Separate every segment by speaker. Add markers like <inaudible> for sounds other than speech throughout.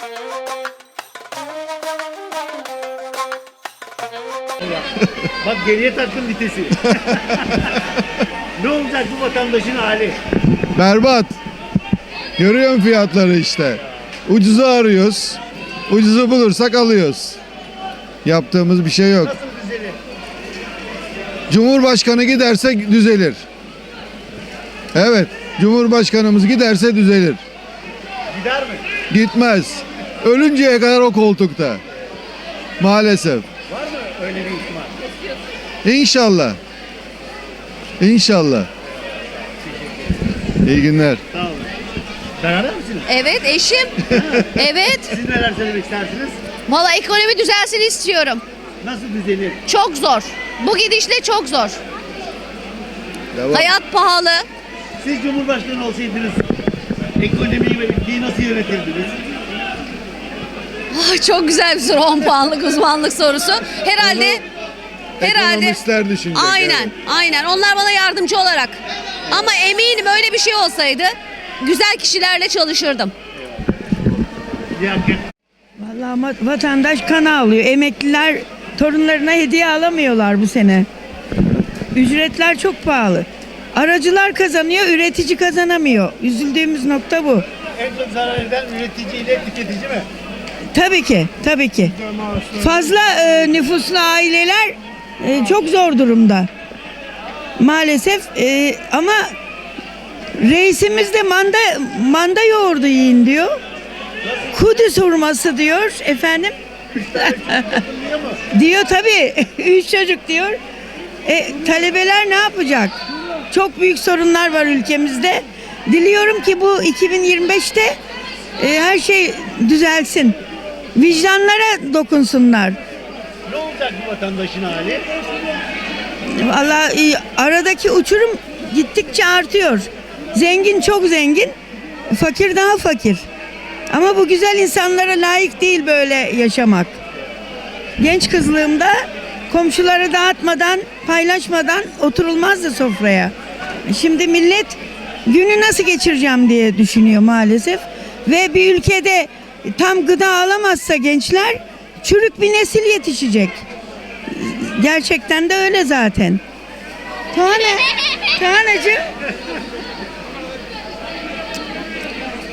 Speaker 1: <laughs> Bak geriye taktım vitesi. <laughs> ne olacak bu vatandaşın hali?
Speaker 2: Berbat. Görüyorum fiyatları işte. Ucuzu arıyoruz. Ucuzu bulursak alıyoruz. Yaptığımız bir şey yok.
Speaker 1: Nasıl?
Speaker 2: Cumhurbaşkanı giderse düzelir. Evet. Cumhurbaşkanımız giderse düzelir.
Speaker 1: Gider mi?
Speaker 2: Gitmez. Ölünceye kadar o koltukta. Maalesef.
Speaker 1: Var mı öyle bir ihtimal?
Speaker 2: İnşallah. İnşallah. İyi günler.
Speaker 1: Sağ olun. Beraber misiniz?
Speaker 3: Evet eşim. <laughs> evet.
Speaker 1: Siz neler söylemek istersiniz?
Speaker 3: Valla ekonomi düzelsin istiyorum.
Speaker 1: Nasıl düzelir?
Speaker 3: Çok zor. Bu gidişle çok zor.
Speaker 2: Devam.
Speaker 3: Hayat pahalı.
Speaker 1: Siz Cumhurbaşkanı olsaydınız ekonomiyi ve ülkeyi nasıl yönetirdiniz?
Speaker 3: Ah, çok güzel bir soru. 10 puanlık uzmanlık sorusu. Herhalde herhalde
Speaker 2: Ekonomistler düşünecek.
Speaker 3: aynen
Speaker 2: evet.
Speaker 3: aynen onlar bana yardımcı olarak. Ama eminim öyle bir şey olsaydı güzel kişilerle çalışırdım.
Speaker 4: Vallahi vatandaş kan ağlıyor. Emekliler torunlarına hediye alamıyorlar bu sene. Ücretler çok pahalı. Aracılar kazanıyor, üretici kazanamıyor. Üzüldüğümüz nokta bu.
Speaker 1: En çok zarar eden üretici ile tüketici mi?
Speaker 4: Tabii ki, tabii ki. Fazla e, nüfuslu aileler e, çok zor durumda. Maalesef e, ama reisimiz de manda manda yoğurdu yiyin diyor. Kudüs hurması diyor efendim. <laughs> diyor tabii. <laughs> Üç çocuk diyor. E, talebeler ne yapacak? Çok büyük sorunlar var ülkemizde. Diliyorum ki bu 2025'te e, her şey düzelsin. Vicdanlara dokunsunlar.
Speaker 1: Ne olacak bu vatandaşın hali?
Speaker 4: Valla e, aradaki uçurum gittikçe artıyor. Zengin çok zengin, fakir daha fakir. Ama bu güzel insanlara layık değil böyle yaşamak. Genç kızlığımda komşulara dağıtmadan, paylaşmadan oturulmazdı sofraya. Şimdi millet günü nasıl geçireceğim diye düşünüyor maalesef. Ve bir ülkede tam gıda alamazsa gençler çürük bir nesil yetişecek. Gerçekten de öyle zaten. Tane, tanecim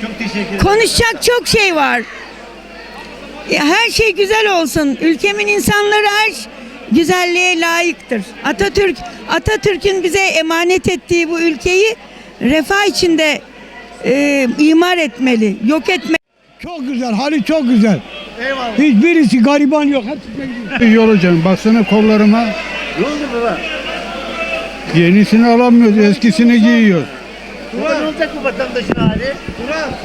Speaker 1: Çok teşekkür ederim.
Speaker 4: konuşacak çok şey var. Her şey güzel olsun. Ülkemin insanları her güzelliğe layıktır. Atatürk Atatürk'ün bize emanet ettiği bu ülkeyi refah içinde e, imar etmeli, yok etmeli.
Speaker 5: Çok güzel, hali çok güzel.
Speaker 1: Eyvallah.
Speaker 5: Hiçbirisi gariban yok. Hepsi İyi olacağım. Baksana kollarıma.
Speaker 1: Ne oldu baba?
Speaker 5: Yenisini alamıyoruz, eskisini giyiyor.
Speaker 1: Baba ne olacak bu vatandaşın hali?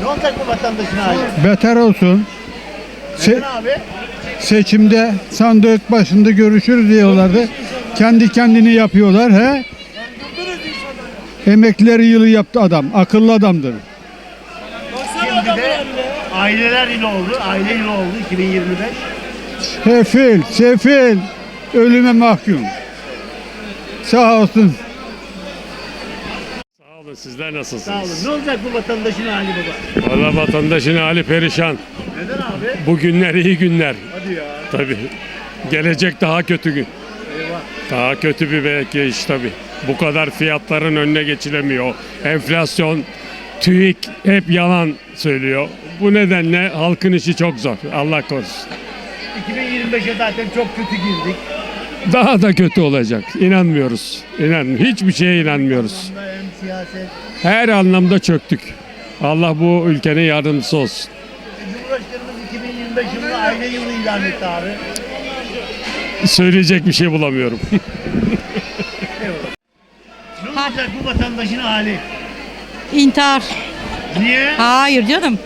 Speaker 1: Ne olacak bu vatandaşın hali?
Speaker 5: Beter olsun. Se-
Speaker 1: Neden abi?
Speaker 5: seçimde sandık başında görüşürüz diyorlardı. Kendi kendini yapıyorlar he. Emeklileri yılı yaptı adam. Akıllı adamdır.
Speaker 1: Aileler yılı oldu. Aile yılı oldu 2025.
Speaker 5: Sefil, sefil. Ölüme mahkum. Sağ olsun.
Speaker 6: Sağ olun sizler nasılsınız?
Speaker 1: Sağ olun. Ne olacak bu vatandaşın hali baba?
Speaker 6: Valla vatandaşın hali perişan.
Speaker 1: Neden abi?
Speaker 6: Bu günler iyi günler.
Speaker 1: Hadi ya.
Speaker 6: Tabii. Gelecek daha kötü gün.
Speaker 1: Eyvah.
Speaker 6: Daha kötü bir bekleyiş tabii. Bu kadar fiyatların önüne geçilemiyor. Enflasyon, TÜİK hep yalan söylüyor. Bu nedenle halkın işi çok zor. Allah korusun.
Speaker 1: 2025'e zaten çok kötü girdik.
Speaker 6: Daha da kötü olacak. İnanmıyoruz. İnan, hiçbir şeye inanmıyoruz. Her anlamda çöktük. Allah bu ülkenin yardımcısı olsun.
Speaker 1: Cumhurbaşkanımız 2025 yılında aile yılı ilan etti abi.
Speaker 6: Söyleyecek bir şey bulamıyorum. <laughs>
Speaker 1: Ne olacak bu vatandaşın hali?
Speaker 7: İntihar.
Speaker 1: Niye?
Speaker 7: Hayır canım.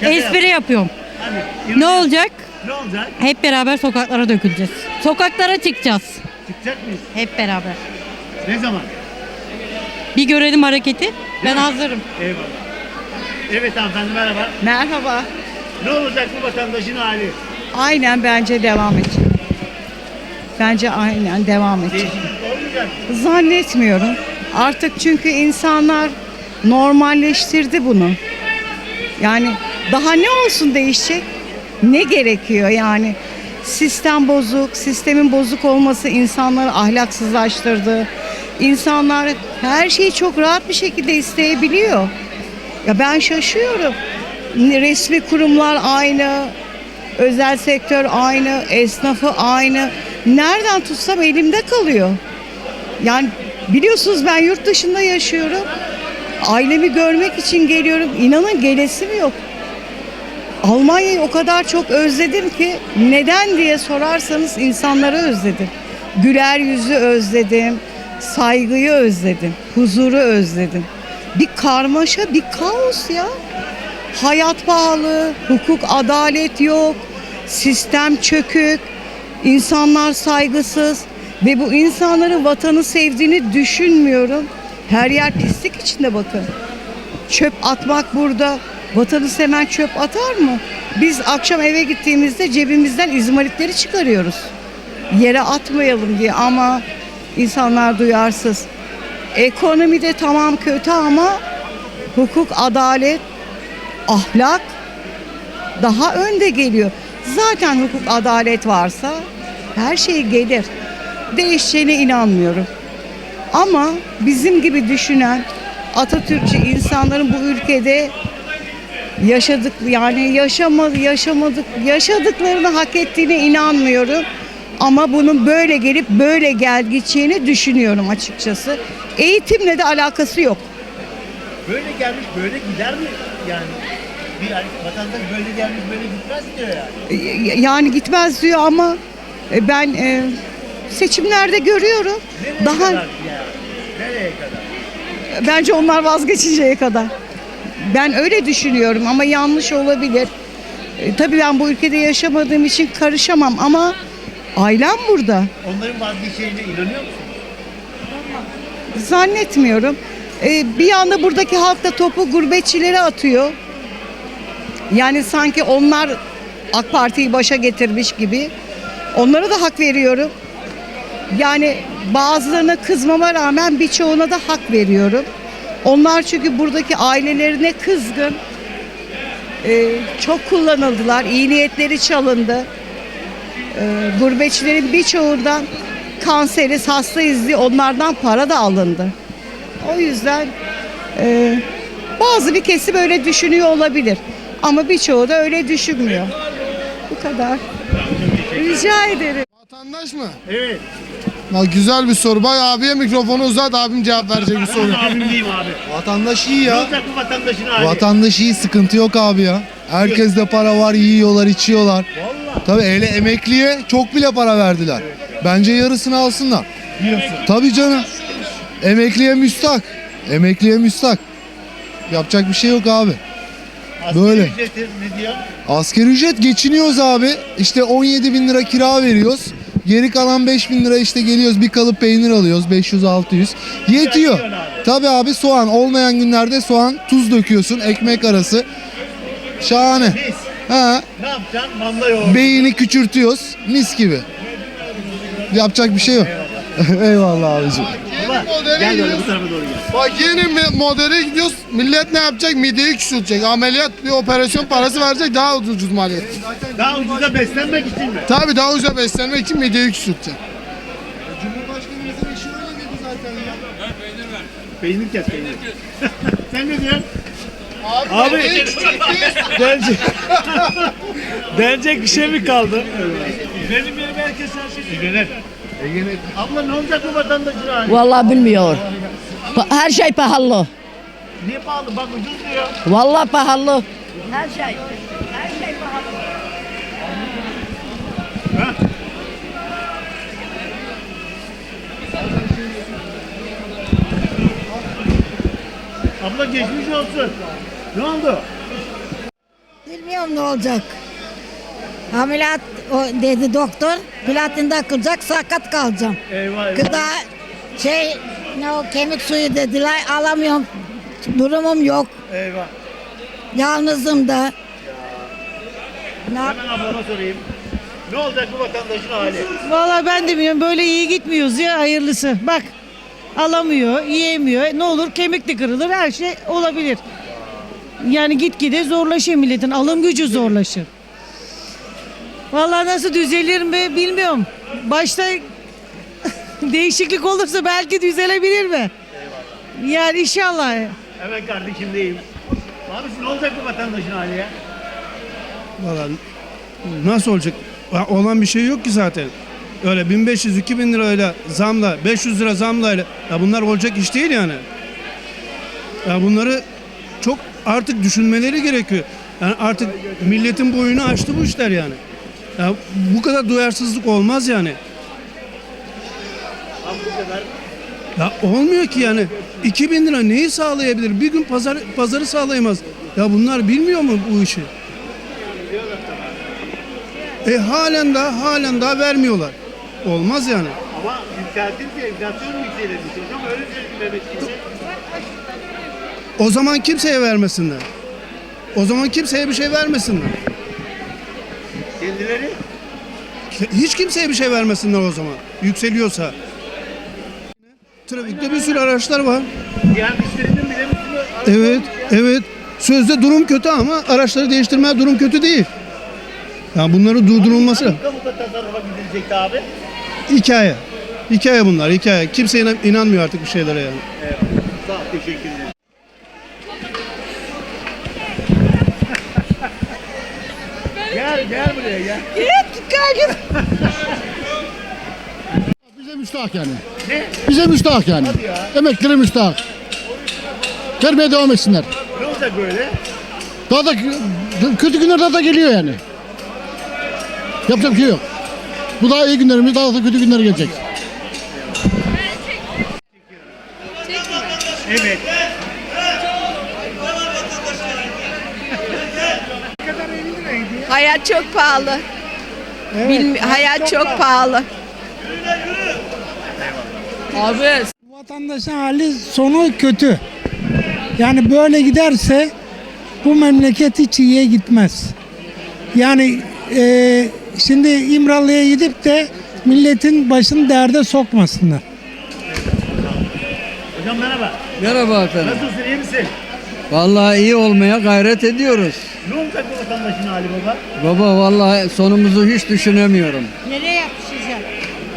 Speaker 1: Şaka
Speaker 7: Espri yapıyorum.
Speaker 1: Hani,
Speaker 7: Ne olacak?
Speaker 1: Ne olacak?
Speaker 7: Hep beraber sokaklara döküleceğiz. Sokaklara çıkacağız.
Speaker 1: Çıkacak mıyız?
Speaker 7: Hep beraber.
Speaker 1: Ne zaman?
Speaker 7: Bir görelim hareketi. Ben hazırım.
Speaker 1: Eyvallah. Evet hanımefendi merhaba.
Speaker 8: Merhaba.
Speaker 1: Ne olacak bu vatandaşın hali?
Speaker 8: Aynen bence devam et. Bence aynen devam et.
Speaker 1: Değişiklik olmayacak.
Speaker 8: Zannetmiyorum. Artık çünkü insanlar normalleştirdi bunu. Yani Daha ne olsun değişecek? Ne gerekiyor yani? Sistem bozuk, sistemin bozuk olması insanları ahlaksızlaştırdı. İnsanlar her şeyi çok rahat bir şekilde isteyebiliyor. Ya ben şaşıyorum. Resmi kurumlar aynı, özel sektör aynı, esnafı aynı. Nereden tutsam elimde kalıyor. Yani biliyorsunuz ben yurt dışında yaşıyorum. Ailemi görmek için geliyorum. İnanın gelesim yok. Almanya'yı o kadar çok özledim ki neden diye sorarsanız insanları özledim. Güler yüzü özledim, saygıyı özledim, huzuru özledim. Bir karmaşa, bir kaos ya. Hayat pahalı, hukuk, adalet yok, sistem çökük, insanlar saygısız ve bu insanların vatanı sevdiğini düşünmüyorum. Her yer pislik içinde bakın. Çöp atmak burada. Vatanı seven çöp atar mı? Biz akşam eve gittiğimizde cebimizden izmaritleri çıkarıyoruz. Yere atmayalım diye ama insanlar duyarsız. Ekonomi de tamam kötü ama hukuk, adalet, ahlak daha önde geliyor. Zaten hukuk, adalet varsa her şey gelir. Değişeceğine inanmıyorum. Ama bizim gibi düşünen Atatürkçü insanların bu ülkede yaşadık yani yaşamadı yaşamadık yaşadıklarını hak ettiğine inanmıyorum. Ama bunun böyle gelip böyle gel gideceğini düşünüyorum açıkçası. Eğitimle de alakası yok.
Speaker 1: Böyle gelmiş böyle gider mi yani? Bir hani vatandaş böyle gelmiş böyle gitmez diyor yani.
Speaker 8: E, Yani gitmez diyor ama e, ben e, seçimlerde görüyorum.
Speaker 1: Nereye
Speaker 8: Daha
Speaker 1: kadar yani? Nereye kadar?
Speaker 8: Bence onlar vazgeçinceye kadar. Ben öyle düşünüyorum ama yanlış olabilir. E, tabii ben bu ülkede yaşamadığım için karışamam ama ailem burada.
Speaker 1: Onların vazgeçeceğine inanıyor musun?
Speaker 8: Zannetmiyorum. E, bir yanda buradaki halk da topu gurbetçilere atıyor. Yani sanki onlar AK Parti'yi başa getirmiş gibi. Onlara da hak veriyorum. Yani bazılarına kızmama rağmen birçoğuna da hak veriyorum. Onlar çünkü buradaki ailelerine kızgın. Ee, çok kullanıldılar. iyi niyetleri çalındı. Ee, gurbetçilerin birçoğundan kanseriz, hastayız diye onlardan para da alındı. O yüzden e, bazı bir kesim öyle düşünüyor olabilir. Ama birçoğu da öyle düşünmüyor. Bu kadar. Rica ederim.
Speaker 9: Vatandaş mı?
Speaker 1: Evet.
Speaker 9: Ya güzel bir soru. Bak abiye mikrofonu uzat abim cevap verecek bir soru.
Speaker 1: Abim diyeyim abi.
Speaker 2: Vatandaş iyi
Speaker 1: Ne
Speaker 2: ya.
Speaker 1: bu vatandaşın hali?
Speaker 2: Vatandaş iyi sıkıntı yok abi ya. Herkeste para var yiyorlar içiyorlar.
Speaker 1: Vallahi.
Speaker 2: Tabii hele emekliye çok bile para verdiler. Bence yarısını alsınlar.
Speaker 1: Diyorsun.
Speaker 2: Tabii canım. Emekliye müstak. Emekliye müstak. Yapacak bir şey yok abi.
Speaker 1: Asgari
Speaker 2: Böyle.
Speaker 1: ücreti ne diyor?
Speaker 2: Asgari ücret geçiniyoruz abi. İşte 17 bin lira kira veriyoruz. Geri kalan 5 bin lira işte geliyoruz bir kalıp peynir alıyoruz 500-600. Yetiyor.
Speaker 1: Yiyorsun abi.
Speaker 2: Soğan olmayan günlerde soğan tuz döküyorsun ekmek arası. Şahane.
Speaker 1: Mis.
Speaker 2: Ha,
Speaker 1: Ne yapacaksın? Manda yoğurdu.
Speaker 2: beyni küçültüyoruz mis gibi. Yapacak bir şey yok. <laughs> Eyvallah abicim.
Speaker 1: Baba, gel böyle bu tarafa doğru gel.
Speaker 9: Bak yeni mi- modele gidiyoruz. Millet ne yapacak? Mideyi küçültecek. Ameliyat bir operasyon parası verecek daha ucuz maliyet.
Speaker 1: Daha ucuza beslenmek için mi?
Speaker 9: Tabii daha ucuza beslenmek için mideyi küçültecek.
Speaker 2: Cumhurbaşkanımızın işi öyle miydi zaten ya?
Speaker 1: Peynir kes peynir. <laughs> Sen ne diyorsun?
Speaker 9: Abi,
Speaker 1: Denecek. <laughs> Denecek bir şey mi kaldı? Benim yerim herkes her şey. Egener. Egener. Abla ne olacak bu vatandaşın hali?
Speaker 10: Vallahi bilmiyor. Pa- Her şey pahalı.
Speaker 1: Niye pahalı? Bak ucuz diyor.
Speaker 10: Vallahi pahalı.
Speaker 3: Her şey. Her şey pahalı.
Speaker 1: Ha? Abla geçmiş olsun. Ne oldu?
Speaker 10: Bilmiyorum ne olacak. Ameliyat o dedi doktor. Platin takılacak sakat kalacağım.
Speaker 1: Eyvah.
Speaker 10: Gıda şey ne o kemik suyu dediler alamıyorum. Durumum yok.
Speaker 1: Eyvah.
Speaker 10: Yalnızım da. Ne yap-
Speaker 1: Hemen ablama sorayım. Ne olacak bu vatandaşın hali?
Speaker 8: Vallahi ben de bilmiyorum böyle iyi gitmiyoruz ya hayırlısı. Bak alamıyor, yiyemiyor. Ne olur kemik de kırılır her şey olabilir.
Speaker 11: yani gitgide zorlaşıyor milletin. Alım gücü zorlaşır. Vallahi nasıl düzelir mi bilmiyorum. Başta <laughs> değişiklik olursa belki düzelebilir mi? Yani inşallah.
Speaker 1: Hemen kardeşimdeyim. Abi ne olacak bu vatandaşın hali ya?
Speaker 12: Valla nasıl olacak? Olan bir şey yok ki zaten. Öyle 1500-2000 lirayla zamla, 500 lira zamlayla ya bunlar olacak iş değil yani. Ya bunları çok artık düşünmeleri gerekiyor. Yani artık milletin boyunu aştı bu işler yani. Ya bu kadar duyarsızlık olmaz yani. Ya olmuyor ki yani. 2000 lira neyi sağlayabilir? Bir gün pazar, pazarı sağlayamaz. Ya bunlar bilmiyor mu bu işi? E halen daha halen daha vermiyorlar. Olmaz yani.
Speaker 1: Ama yükseltince enflasyon yükselir. Hocam öyle Mehmet Şimşek.
Speaker 12: O zaman kimseye vermesinler. O zaman kimseye bir şey vermesinler.
Speaker 1: Kendileri
Speaker 12: Hiç kimseye bir şey vermesinler o zaman. Yükseliyorsa. Trafikte bir sürü araçlar var.
Speaker 1: diğer müşterinin bile bir sürü
Speaker 12: Evet, evet. Sözde durum kötü ama araçları değiştirmeye durum kötü değil. Ya bunları durdurulması
Speaker 1: Hangi kamuda tasarrufa gidilecekti abi?
Speaker 12: hikaye. Hikaye bunlar, hikaye. Kimse inan- inanmıyor artık bir şeylere yani.
Speaker 1: Sağ ol, teşekkür ederim. Gel gel buraya gel.
Speaker 13: Bize müstahak yani.
Speaker 1: Ne?
Speaker 13: Bize müstahak yani.
Speaker 1: Hadi ya.
Speaker 13: Emeklileri müstahak. Vermeye devam etsinler.
Speaker 1: Ne olacak böyle?
Speaker 13: Daha da kötü günler daha da geliyor yani. Yapacak bir şey yok. Bu daha iyi günlerimiz daha da kötü günler gelecek.
Speaker 1: Evet.
Speaker 3: Hayat çok pahalı. Bilmi- hayat çok pahalı. Abi
Speaker 14: Vatandaşın hali sonu kötü. Yani böyle giderse bu memleket hiç iyiye gitmez. Yani e, şimdi İmralı'ya gidip de milletin başını derde sokmasınlar.
Speaker 1: Hocam merhaba.
Speaker 4: Merhaba efendim.
Speaker 1: Nasılsın iyi misin?
Speaker 4: Vallahi iyi olmaya gayret ediyoruz.
Speaker 1: Ne olacak bu vatandaşın hali baba?
Speaker 4: Baba vallahi sonumuzu hiç düşünemiyorum.
Speaker 11: Nereye yapışacak?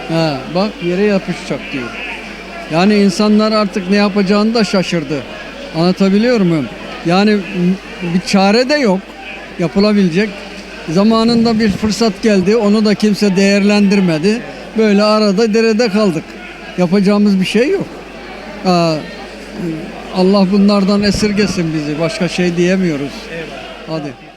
Speaker 4: Ha, bak yere yapışacak diyor. Yani insanlar artık ne yapacağını da şaşırdı. Anlatabiliyor muyum? Yani bir çare de yok yapılabilecek. Zamanında bir fırsat geldi. Onu da kimse değerlendirmedi. Böyle arada derede kaldık. Yapacağımız bir şey yok. Aa, Allah bunlardan esirgesin bizi. Başka şey diyemiyoruz. Hadi.